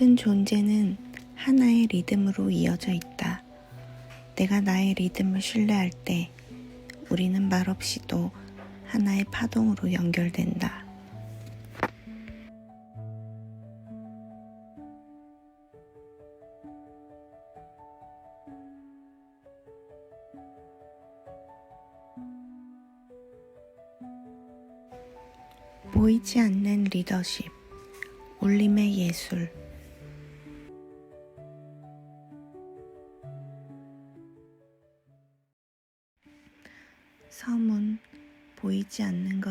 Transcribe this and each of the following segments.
모든 존재는 하나의 리듬으로 이어져 있다. 내가 나의 리듬을 신뢰할 때 우리는 말없이도 하나의 파동으로 연결된다. 보이지 않는 리더십, 울림의 예술.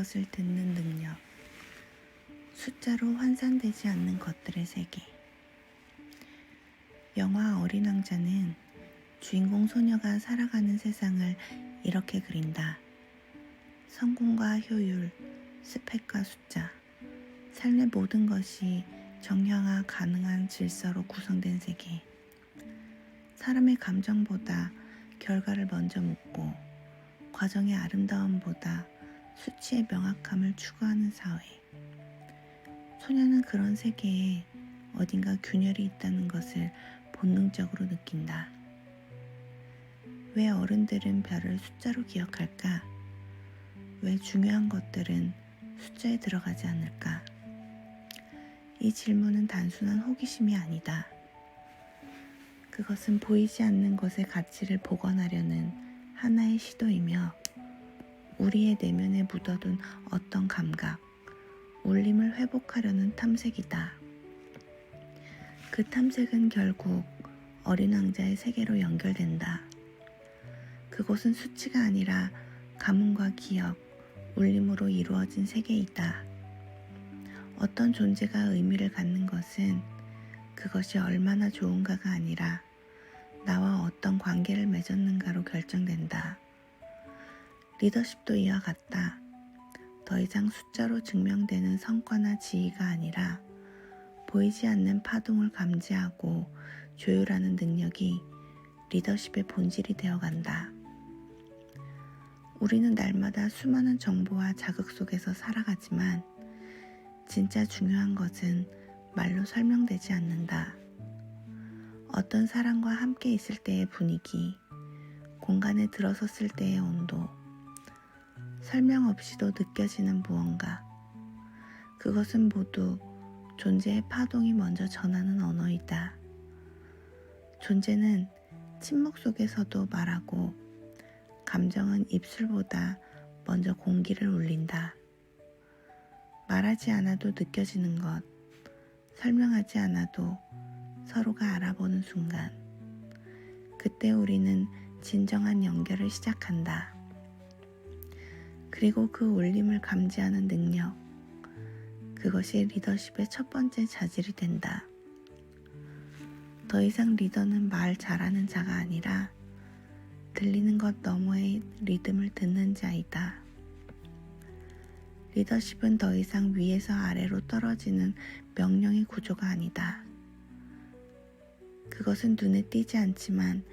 것을 듣는 능력. 숫자로 환산되지 않는 것들의 세계. 영화 어린 왕자는 주인공 소녀가 살아가는 세상을 이렇게 그린다. 성공과 효율, 스펙과 숫자, 삶의 모든 것이 정형화 가능한 질서로 구성된 세계. 사람의 감정보다 결과를 먼저 묻고 과정의 아름다움보다 수치의 명확함을 추구하는 사회. 소녀는 그런 세계에 어딘가 균열이 있다는 것을 본능적으로 느낀다. 왜 어른들은 별을 숫자로 기억할까? 왜 중요한 것들은 숫자에 들어가지 않을까? 이 질문은 단순한 호기심이 아니다. 그것은 보이지 않는 것의 가치를 복원하려는 하나의 시도이며 우리의 내면에 묻어둔 어떤 감각, 울림을 회복하려는 탐색이다. 그 탐색은 결국 어린 왕자의 세계로 연결된다. 그곳은 수치가 아니라 가문과 기억, 울림으로 이루어진 세계이다. 어떤 존재가 의미를 갖는 것은 그것이 얼마나 좋은가가 아니라 나와 어떤 관계를 맺었는가로 결정된다. 리더십도 이와 같다. 더 이상 숫자로 증명되는 성과나 지위가 아니라 보이지 않는 파동을 감지하고 조율하는 능력이 리더십의 본질이 되어 간다. 우리는 날마다 수많은 정보와 자극 속에서 살아가지만 진짜 중요한 것은 말로 설명되지 않는다. 어떤 사람과 함께 있을 때의 분위기, 공간에 들어섰을 때의 온도, 설명 없이도 느껴지는 무언가. 그것은 모두 존재의 파동이 먼저 전하는 언어이다. 존재는 침묵 속에서도 말하고 감정은 입술보다 먼저 공기를 울린다. 말하지 않아도 느껴지는 것, 설명하지 않아도 서로가 알아보는 순간, 그때 우리는 진정한 연결을 시작한다. 그리고 그 울림을 감지하는 능력, 그것이 리더십의 첫 번째 자질이 된다. 더 이상 리더는 말 잘하는 자가 아니라 들리는 것 너머의 리듬을 듣는 자이다. 리더십은 더 이상 위에서 아래로 떨어지는 명령의 구조가 아니다. 그것은 눈에 띄지 않지만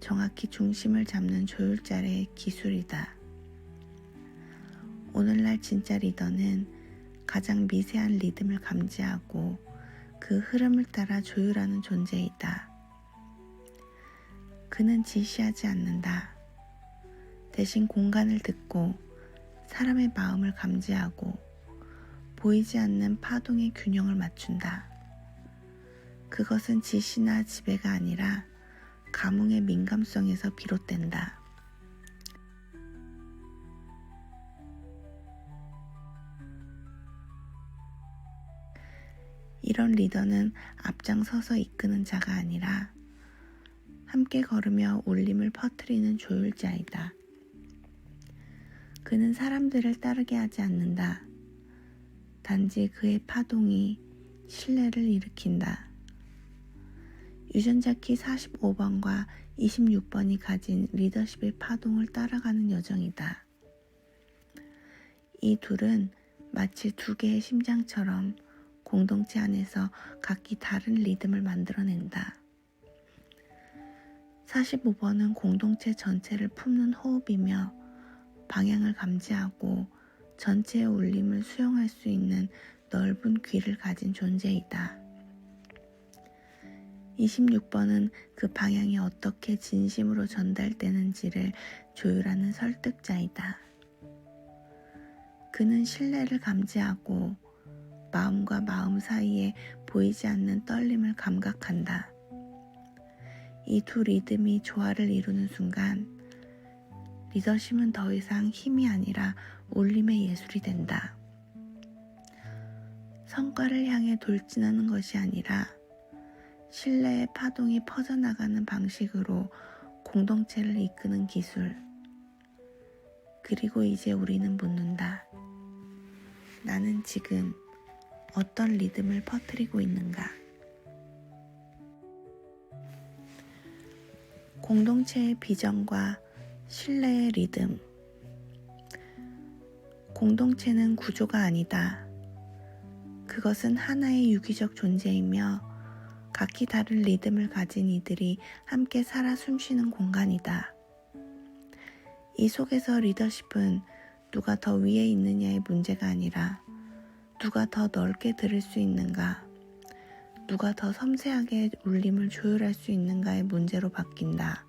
정확히 중심을 잡는 조율자의 기술이다. 오늘날 진짜 리더는 가장 미세한 리듬을 감지하고 그 흐름을 따라 조율하는 존재이다. 그는 지시하지 않는다. 대신 공간을 듣고 사람의 마음을 감지하고 보이지 않는 파동의 균형을 맞춘다. 그것은 지시나 지배가 아니라 감흥의 민감성에서 비롯된다. 이런 리더는 앞장서서 이끄는 자가 아니라 함께 걸으며 울림을 퍼뜨리는 조율자이다. 그는 사람들을 따르게 하지 않는다. 단지 그의 파동이 신뢰를 일으킨다. 유전자 키 45번과 26번이 가진 리더십의 파동을 따라가는 여정이다. 이 둘은 마치 두 개의 심장처럼 공동체 안에서 각기 다른 리듬을 만들어낸다. 45번은 공동체 전체를 품는 호흡이며 방향을 감지하고 전체의 울림을 수용할 수 있는 넓은 귀를 가진 존재이다. 26번은 그 방향이 어떻게 진심으로 전달되는지를 조율하는 설득자이다. 그는 신뢰를 감지하고 마음과 마음 사이에 보이지 않는 떨림을 감각한다. 이 두 리듬이 조화를 이루는 순간 리더십은 더 이상 힘이 아니라 울림의 예술이 된다. 성과를 향해 돌진하는 것이 아니라 신뢰의 파동이 퍼져나가는 방식으로 공동체를 이끄는 기술. 그리고 이제 우리는 묻는다. 나는 지금 어떤 리듬을 퍼뜨리고 있는가? 공동체의 비전과 신뢰의 리듬. 공동체는 구조가 아니다. 그것은 하나의 유기적 존재이며 각기 다른 리듬을 가진 이들이 함께 살아 숨쉬는 공간이다. 이 속에서 리더십은 누가 더 위에 있느냐의 문제가 아니라 누가 더 넓게 들을 수 있는가, 누가 더 섬세하게 울림을 조율할 수 있는가의 문제로 바뀐다.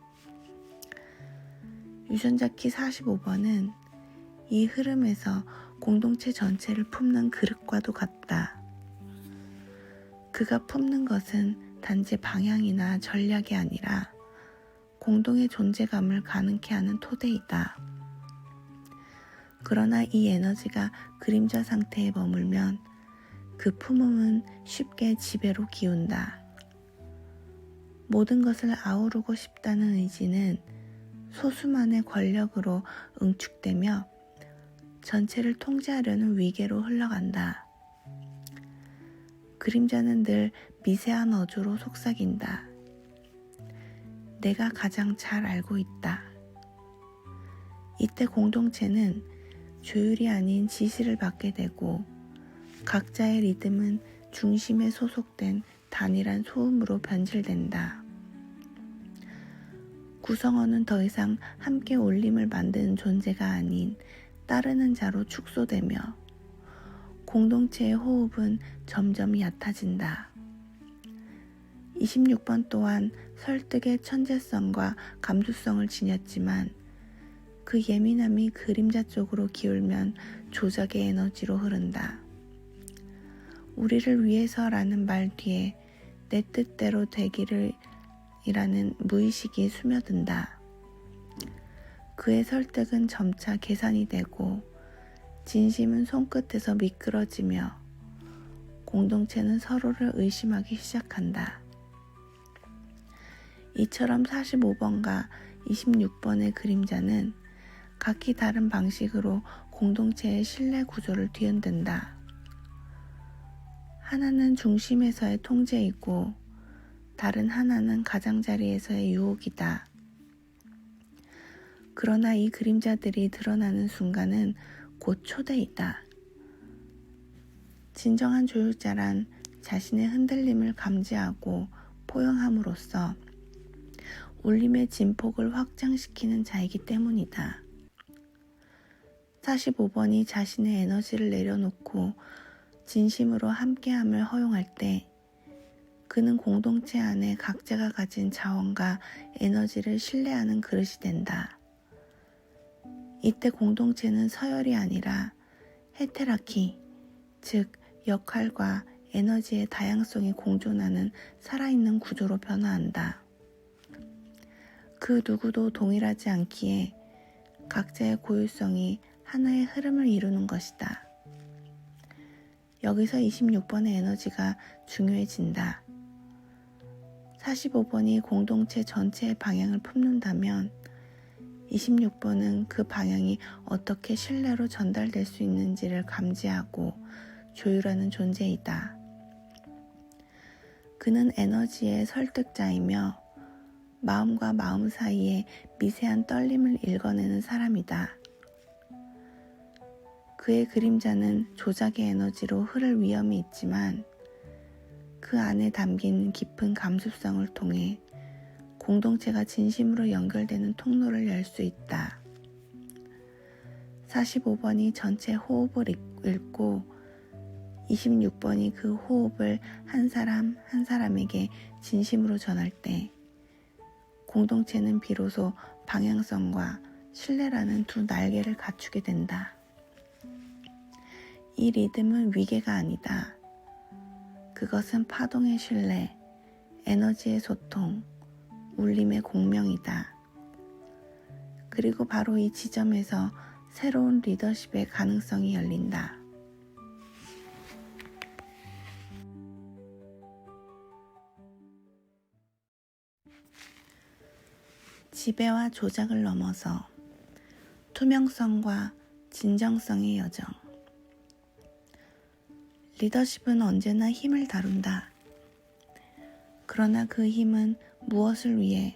유전자 키 45번은 이 흐름에서 공동체 전체를 품는 그릇과도 같다. 그가 품는 것은 단지 방향이나 전략이 아니라 공동의 존재감을 가능케 하는 토대이다. 그러나 이 에너지가 그림자 상태에 머물면 그 품음은 쉽게 지배로 기운다. 모든 것을 아우르고 싶다는 의지는 소수만의 권력으로 응축되며 전체를 통제하려는 위계로 흘러간다. 그림자는 늘 미세한 어조로 속삭인다. 내가 가장 잘 알고 있다. 이때 공동체는 조율이 아닌 지시를 받게 되고 각자의 리듬은 중심에 소속된 단일한 소음으로 변질된다. 구성원은 더 이상 함께 올림을 만드는 존재가 아닌 따르는 자로 축소되며 공동체의 호흡은 점점 얕아진다. 26번 또한 설득의 천재성과 감수성을 지녔지만 그 예민함이 그림자 쪽으로 기울면 조작의 에너지로 흐른다. 우리를 위해서라는 말 뒤에 내 뜻대로 되기를 이라는 무의식이 스며든다. 그의 설득은 점차 계산이 되고 진심은 손끝에서 미끄러지며 공동체는 서로를 의심하기 시작한다. 이처럼 45번과 26번의 그림자는 각기 다른 방식으로 공동체의 신뢰 구조를 뒤흔든다. 하나는 중심에서의 통제이고 다른 하나는 가장자리에서의 유혹이다. 그러나 이 그림자들이 드러나는 순간은 곧 초대이다. 진정한 조율자란 자신의 흔들림을 감지하고 포용함으로써 울림의 진폭을 확장시키는 자이기 때문이다. 45번이 자신의 에너지를 내려놓고 진심으로 함께함을 허용할 때 그는 공동체 안에 각자가 가진 자원과 에너지를 신뢰하는 그릇이 된다. 이때 공동체는 서열이 아니라 헤테라키, 즉 역할과 에너지의 다양성이 공존하는 살아있는 구조로 변화한다. 그 누구도 동일하지 않기에 각자의 고유성이 하나의 흐름을 이루는 것이다. 여기서 26번의 에너지가 중요해진다. 45번이 공동체 전체의 방향을 품는다면 26번은 그 방향이 어떻게 신뢰로 전달될 수 있는지를 감지하고 조율하는 존재이다. 그는 에너지의 설득자이며 마음과 마음 사이에 미세한 떨림을 읽어내는 사람이다. 그의 그림자는 조작의 에너지로 흐를 위험이 있지만 그 안에 담긴 깊은 감수성을 통해 공동체가 진심으로 연결되는 통로를 열 수 있다. 45번이 전체 호흡을 읽고 26번이 그 호흡을 한 사람 한 사람에게 진심으로 전할 때 공동체는 비로소 방향성과 신뢰라는 두 날개를 갖추게 된다. 이 리듬은 위계가 아니다. 그것은 파동의 신뢰, 에너지의 소통, 울림의 공명이다. 그리고 바로 이 지점에서 새로운 리더십의 가능성이 열린다. 지배와 조작을 넘어서 투명성과 진정성의 여정. 리더십은 언제나 힘을 다룬다. 그러나 그 힘은 무엇을 위해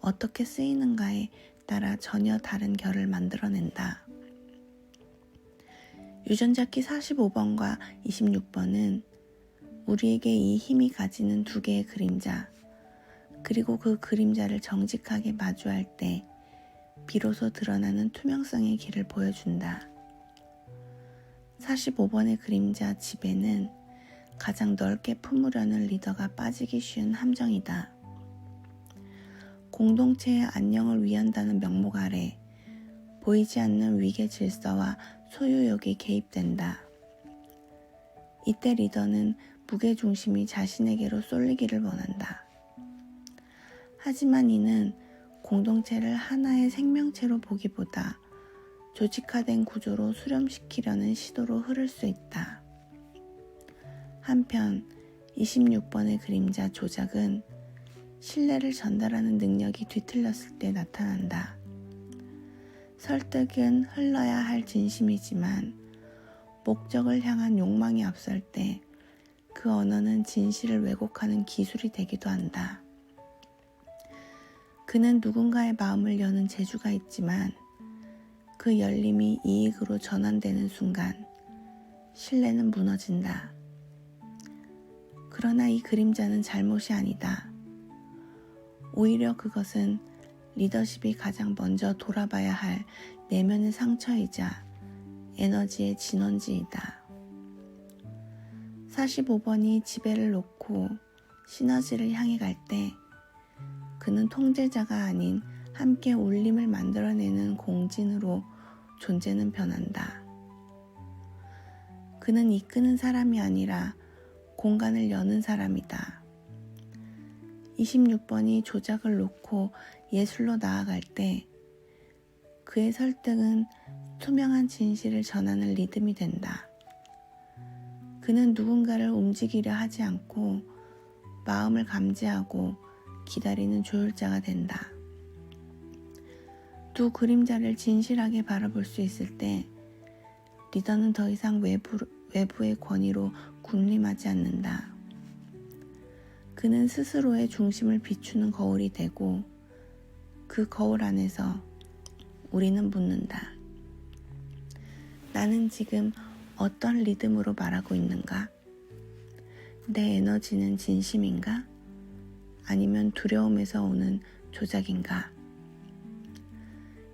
어떻게 쓰이는가에 따라 전혀 다른 결을 만들어낸다. 유전자키 45번과 26번은 우리에게 이 힘이 가지는 두 개의 그림자, 그리고 그 그림자를 정직하게 마주할 때 비로소 드러나는 투명성의 길을 보여준다. 45번의 그림자 지배는 가장 넓게 품으려는 리더가 빠지기 쉬운 함정이다. 공동체의 안녕을 위한다는 명목 아래 보이지 않는 위계 질서와 소유욕이 개입된다. 이때 리더는 무게중심이 자신에게로 쏠리기를 원한다. 하지만 이는 공동체를 하나의 생명체로 보기보다 조직화된 구조로 수렴시키려는 시도로 흐를 수 있다. 한편 26번의 그림자 조작은 신뢰를 전달하는 능력이 뒤틀렸을 때 나타난다. 설득은 흘러야 할 진심이지만 목적을 향한 욕망이 앞설 때 그 언어는 진실을 왜곡하는 기술이 되기도 한다. 그는 누군가의 마음을 여는 재주가 있지만 그 열림이 이익으로 전환되는 순간 신뢰는 무너진다. 그러나 이 그림자는 잘못이 아니다. 오히려 그것은 리더십이 가장 먼저 돌아봐야 할 내면의 상처이자 에너지의 진원지이다. 45번이 지배를 놓고 시너지를 향해 갈 때 그는 통제자가 아닌 함께 울림을 만들어내는 공진으로 존재는 변한다. 그는 이끄는 사람이 아니라 공간을 여는 사람이다. 26번이 조작을 놓고 예술로 나아갈 때 그의 설득은 투명한 진실을 전하는 리듬이 된다. 그는 누군가를 움직이려 하지 않고 마음을 감지하고 기다리는 조율자가 된다. 두 그림자를 진실하게 바라볼 수 있을 때 리더는 더 이상 외부, 외부의 권위로 군림하지 않는다. 그는 스스로의 중심을 비추는 거울이 되고 그 거울 안에서 우리는 묻는다. 나는 지금 어떤 리듬으로 말하고 있는가? 내 에너지는 진심인가? 아니면 두려움에서 오는 조작인가?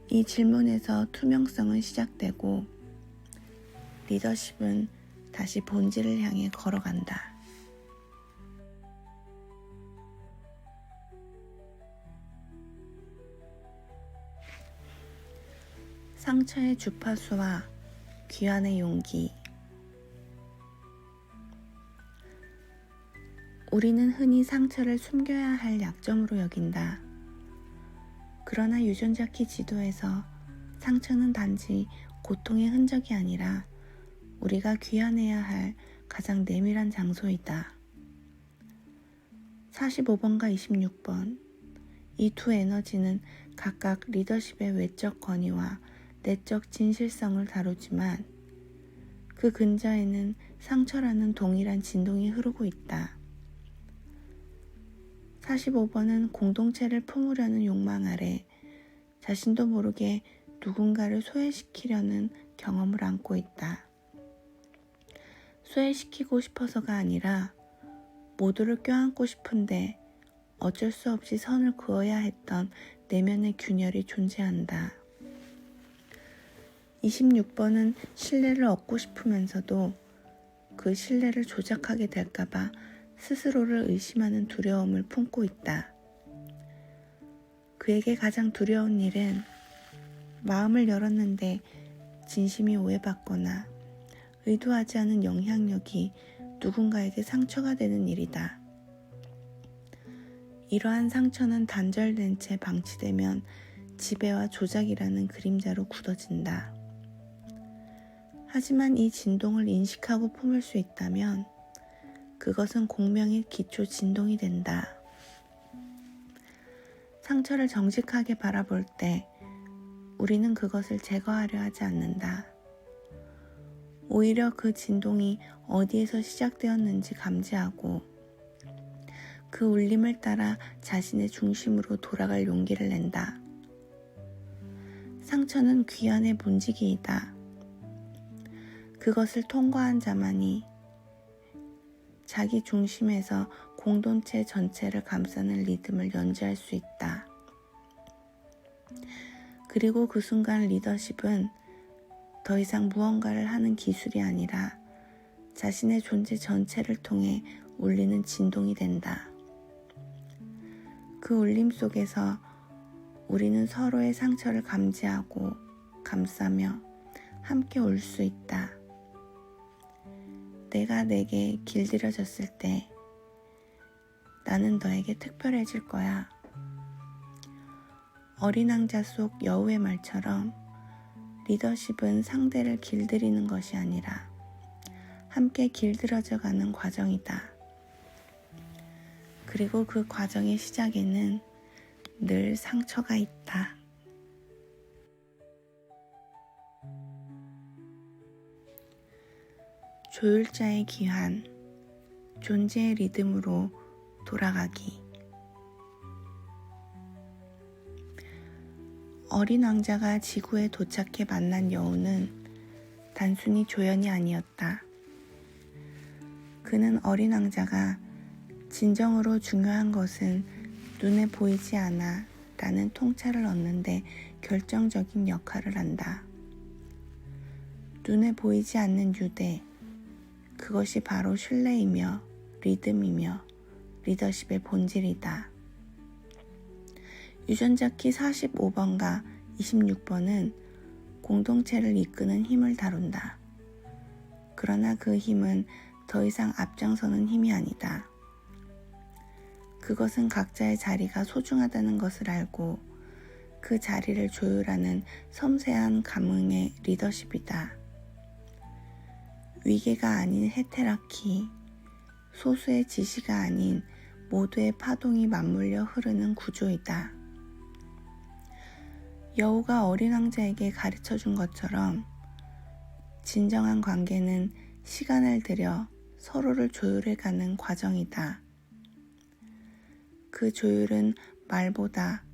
이 질문에서 투명성은 시작되고 리더십은 다시 본질을 향해 걸어간다. 상처의 주파수와 귀환의 용기. 우리는 흔히 상처를 숨겨야 할 약점으로 여긴다. 그러나 유전자 키 지도에서 상처는 단지 고통의 흔적이 아니라 우리가 귀환해야 할 가장 내밀한 장소이다. 45번과 26번. 이 두 에너지는 각각 리더십의 외적 권위와 내적 진실성을 다루지만 그 근저에는 상처라는 동일한 진동이 흐르고 있다. 45번은 공동체를 품으려는 욕망 아래 자신도 모르게 누군가를 소외시키려는 경험을 안고 있다. 소외시키고 싶어서가 아니라 모두를 껴안고 싶은데 어쩔 수 없이 선을 그어야 했던 내면의 균열이 존재한다. 26번은 신뢰를 얻고 싶으면서도 그 신뢰를 조작하게 될까봐 스스로를 의심하는 두려움을 품고 있다. 그에게 가장 두려운 일은 마음을 열었는데 진심이 오해받거나 의도하지 않은 영향력이 누군가에게 상처가 되는 일이다. 이러한 상처는 단절된 채 방치되면 지배와 조작이라는 그림자로 굳어진다. 하지만 이 진동을 인식하고 품을 수 있다면 그것은 공명의 기초 진동이 된다. 상처를 정직하게 바라볼 때 우리는 그것을 제거하려 하지 않는다. 오히려 그 진동이 어디에서 시작되었는지 감지하고 그 울림을 따라 자신의 중심으로 돌아갈 용기를 낸다. 상처는 귀환의 문지기이다. 그것을 통과한 자만이 자기 중심에서 공동체 전체를 감싸는 리듬을 연주할 수 있다. 그리고 그 순간 리더십은 더 이상 무언가를 하는 기술이 아니라 자신의 존재 전체를 통해 울리는 진동이 된다. 그 울림 속에서 우리는 서로의 상처를 감지하고 감싸며 함께 울 수 있다. 내가 내게 길들여졌을 때 나는 너에게 특별해질 거야. 어린 왕자 속 여우의 말처럼 리더십은 상대를 길들이는 것이 아니라 함께 길들여져 가는 과정이다. 그리고 그 과정의 시작에는 늘 상처가 있다. 조율자의 기한, 존재의 리듬으로 돌아가기. 어린 왕자가 지구에 도착해 만난 여우는 단순히 조연이 아니었다. 그는 어린 왕자가 진정으로 중요한 것은 눈에 보이지 않아 라는 통찰을 얻는데 결정적인 역할을 한다. 눈에 보이지 않는 유대, 그것이 바로 신뢰이며 리듬이며 리더십의 본질이다. 유전자 키 45번과 26번은 공동체를 이끄는 힘을 다룬다. 그러나 그 힘은 더 이상 앞장서는 힘이 아니다. 그것은 각자의 자리가 소중하다는 것을 알고 그 자리를 조율하는 섬세한 감흥의 리더십이다. 위계가 아닌 헤테라키, 소수의 지시가 아닌 모두의 파동이 맞물려 흐르는 구조이다. 여우가 어린 왕자에게 가르쳐 준 것처럼 진정한 관계는 시간을 들여 서로를 조율해 가는 과정이다. 그 조율은 말보다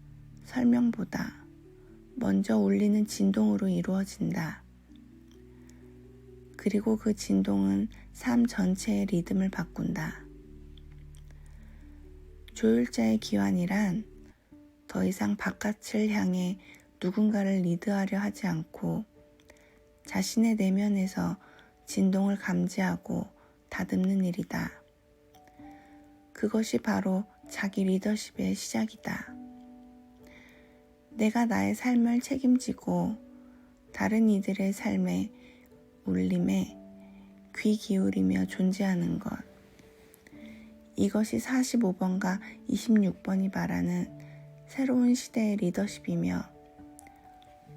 설명보다 먼저 울리는 진동으로 이루어진다. 그리고 그 진동은 삶 전체의 리듬을 바꾼다. 조율자의 기환이란 더 이상 바깥을 향해 누군가를 리드하려 하지 않고 자신의 내면에서 진동을 감지하고 다듬는 일이다. 그것이 바로 자기 리더십의 시작이다. 내가 나의 삶을 책임지고 다른 이들의 삶에 울림에 귀 기울이며 존재하는 것. 이것이 45번과 26번이 말하는 새로운 시대의 리더십이며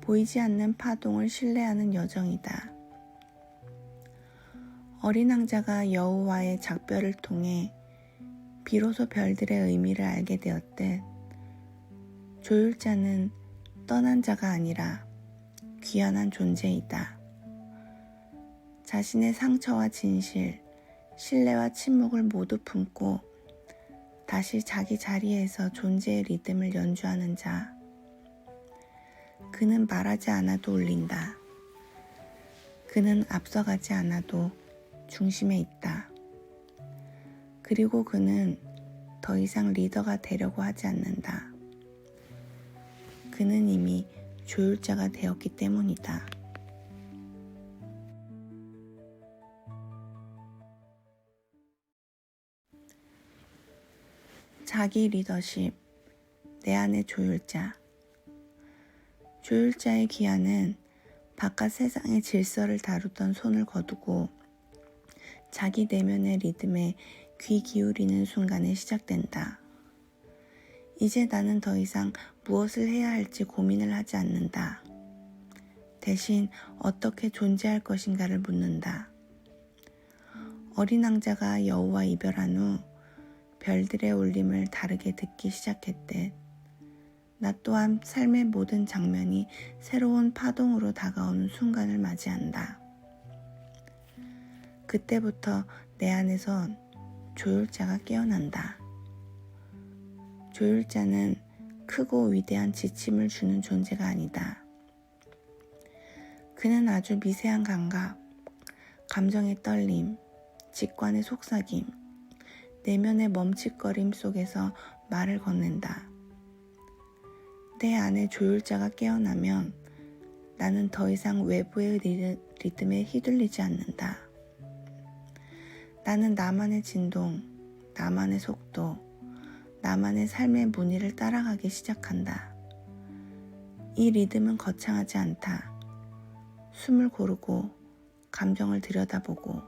보이지 않는 파동을 신뢰하는 여정이다. 어린 왕자가 여우와의 작별을 통해 비로소 별들의 의미를 알게 되었듯 조율자는 떠난 자가 아니라 귀환한 존재이다. 자신의 상처와 진실, 신뢰와 침묵을 모두 품고 다시 자기 자리에서 존재의 리듬을 연주하는 자. 그는 말하지 않아도 울린다. 그는 앞서가지 않아도 중심에 있다. 그리고 그는 더 이상 리더가 되려고 하지 않는다. 그는 이미 조율자가 되었기 때문이다. 자기 리더십, 내 안의 조율자. 조율자의 기한은 바깥 세상의 질서를 다루던 손을 거두고 자기 내면의 리듬에 귀 기울이는 순간에 시작된다. 이제 나는 더 이상 무엇을 해야 할지 고민을 하지 않는다. 대신 어떻게 존재할 것인가를 묻는다. 어린 왕자가 여우와 이별한 후 별들의 울림을 다르게 듣기 시작했듯 나 또한 삶의 모든 장면이 새로운 파동으로 다가오는 순간을 맞이한다. 그때부터 내 안에선 조율자가 깨어난다. 조율자는 크고 위대한 지침을 주는 존재가 아니다. 그는 아주 미세한 감각, 감정의 떨림, 직관의 속삭임, 내면의 멈칫거림 속에서 말을 건넨다. 내 안에 조율자가 깨어나면 나는 더 이상 외부의 리- 리듬에 휘둘리지 않는다. 나는 나만의 진동, 나만의 속도, 나만의 삶의 무늬를 따라가기 시작한다. 이 리듬은 거창하지 않다. 숨을 고르고 감정을 들여다보고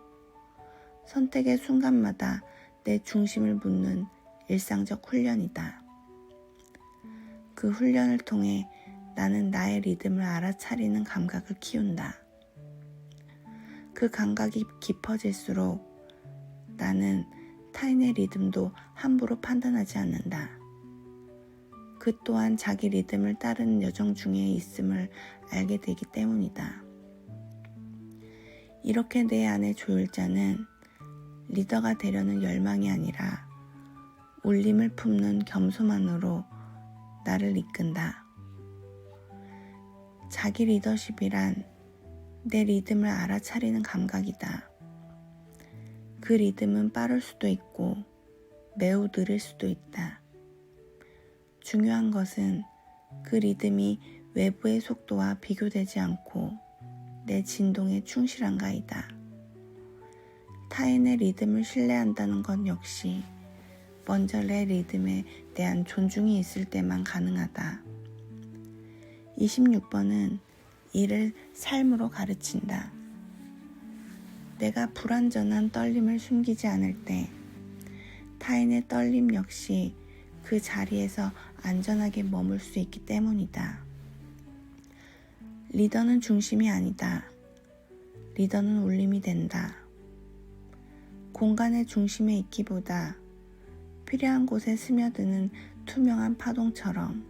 선택의 순간마다 내 중심을 묻는 일상적 훈련이다. 그 훈련을 통해 나는 나의 리듬을 알아차리는 감각을 키운다. 그 감각이 깊어질수록 나는 타인의 리듬도 함부로 판단하지 않는다. 그 또한 자기 리듬을 따르는 여정 중에 있음을 알게 되기 때문이다. 이렇게 내 안의 조율자는 리더가 되려는 열망이 아니라 울림을 품는 겸손만으로 나를 이끈다. 자기 리더십이란 내 리듬을 알아차리는 감각이다. 그 리듬은 빠를 수도 있고 매우 느릴 수도 있다. 중요한 것은 그 리듬이 외부의 속도와 비교되지 않고 내 진동에 충실한가이다. 타인의 리듬을 신뢰한다는 건 역시 먼저 내 리듬에 대한 존중이 있을 때만 가능하다. 26번은 이를 삶으로 가르친다. 내가 불완전한 떨림을 숨기지 않을 때 타인의 떨림 역시 그 자리에서 안전하게 머물 수 있기 때문이다. 리더는 중심이 아니다. 리더는 울림이 된다. 공간의 중심에 있기보다 필요한 곳에 스며드는 투명한 파동처럼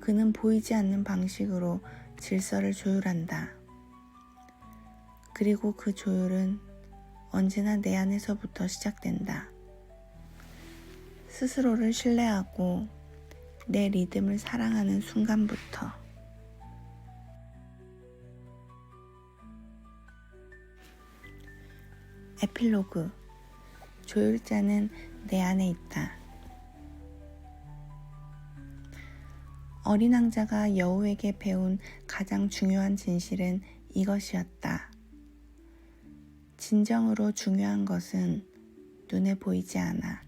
그는 보이지 않는 방식으로 질서를 조율한다. 그리고 그 조율은 언제나 내 안에서부터 시작된다. 스스로를 신뢰하고 내 리듬을 사랑하는 순간부터 에필로그 조율자는 내 안에 있다. 어린 왕자가 여우에게 배운 가장 중요한 진실은 이것이었다. 진정으로 중요한 것은 눈에 보이지 않아.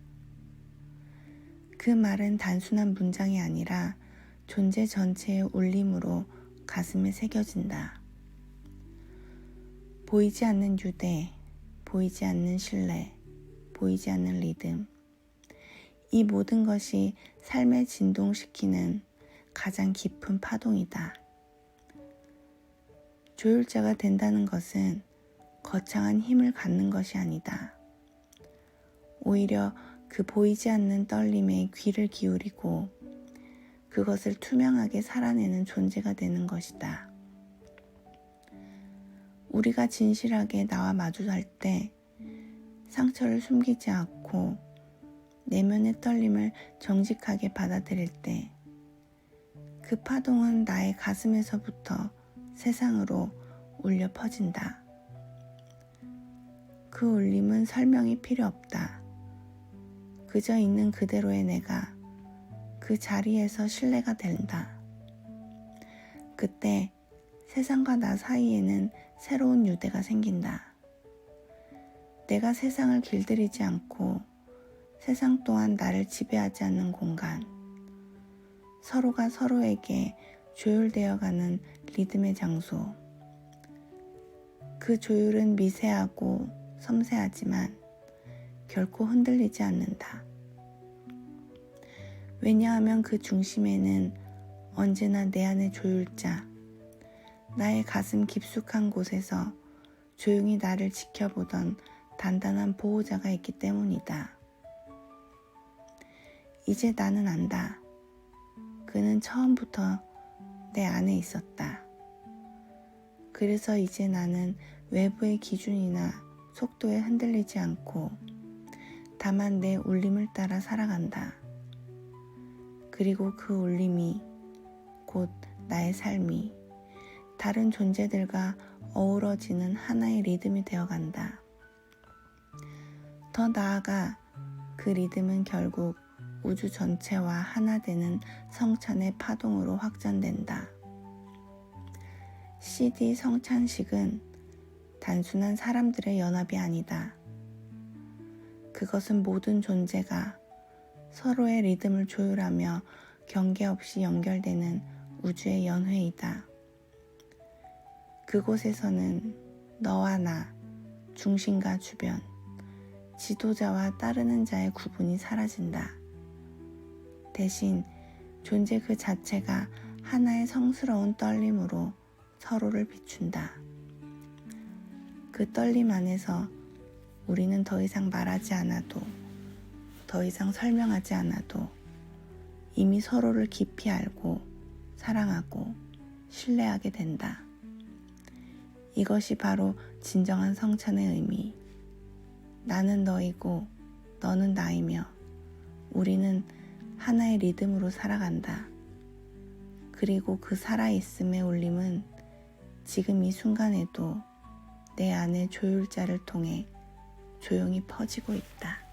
그 말은 단순한 문장이 아니라 존재 전체의 울림으로 가슴에 새겨진다. 보이지 않는 유대, 보이지 않는 신뢰, 보이지 않는 리듬. 이 모든 것이 삶을 진동시키는 가장 깊은 파동이다. 조율자가 된다는 것은 거창한 힘을 갖는 것이 아니다. 오히려 그 보이지 않는 떨림에 귀를 기울이고 그것을 투명하게 살아내는 존재가 되는 것이다. 우리가 진실하게 나와 마주할 때 상처를 숨기지 않고 내면의 떨림을 정직하게 받아들일 때 그 파동은 나의 가슴에서부터 세상으로 울려 퍼진다. 그 울림은 설명이 필요 없다. 그저 있는 그대로의 내가 그 자리에서 신뢰가 된다. 그때 세상과 나 사이에는 새로운 유대가 생긴다. 내가 세상을 길들이지 않고 세상 또한 나를 지배하지 않는 공간. 서로가 서로에게 조율되어 가는 리듬의 장소. 그 조율은 미세하고 섬세하지만 결코 흔들리지 않는다. 왜냐하면 그 중심에는 언제나 내 안의 조율자, 나의 가슴 깊숙한 곳에서 조용히 나를 지켜보던 단단한 보호자가 있기 때문이다. 이제 나는 안다. 그는 처음부터 내 안에 있었다. 그래서 이제 나는 외부의 기준이나 속도에 흔들리지 않고 다만 내 울림을 따라 살아간다. 그리고 그 울림이 곧 나의 삶이 다른 존재들과 어우러지는 하나의 리듬이 되어 간다. 더 나아가 그 리듬은 결국 우주 전체와 하나 되는 성찬의 파동으로 확장된다. CD 성찬식은 단순한 사람들의 연합이 아니다. 그것은 모든 존재가 서로의 리듬을 조율하며 경계 없이 연결되는 우주의 연회이다. 그곳에서는 너와 나, 중심과 주변, 지도자와 따르는 자의 구분이 사라진다. 대신 존재 그 자체가 하나의 성스러운 떨림으로 서로를 비춘다. 그 떨림 안에서 우리는 더 이상 말하지 않아도, 더 이상 설명하지 않아도 이미 서로를 깊이 알고 사랑하고 신뢰하게 된다. 이것이 바로 진정한 성찬의 의미. 나는 너이고 너는 나이며 우리는 하나의 리듬으로 살아간다. 그리고 그 살아있음의 울림은 지금 이 순간에도 내 안의 조율자를 통해 조용히 퍼지고 있다.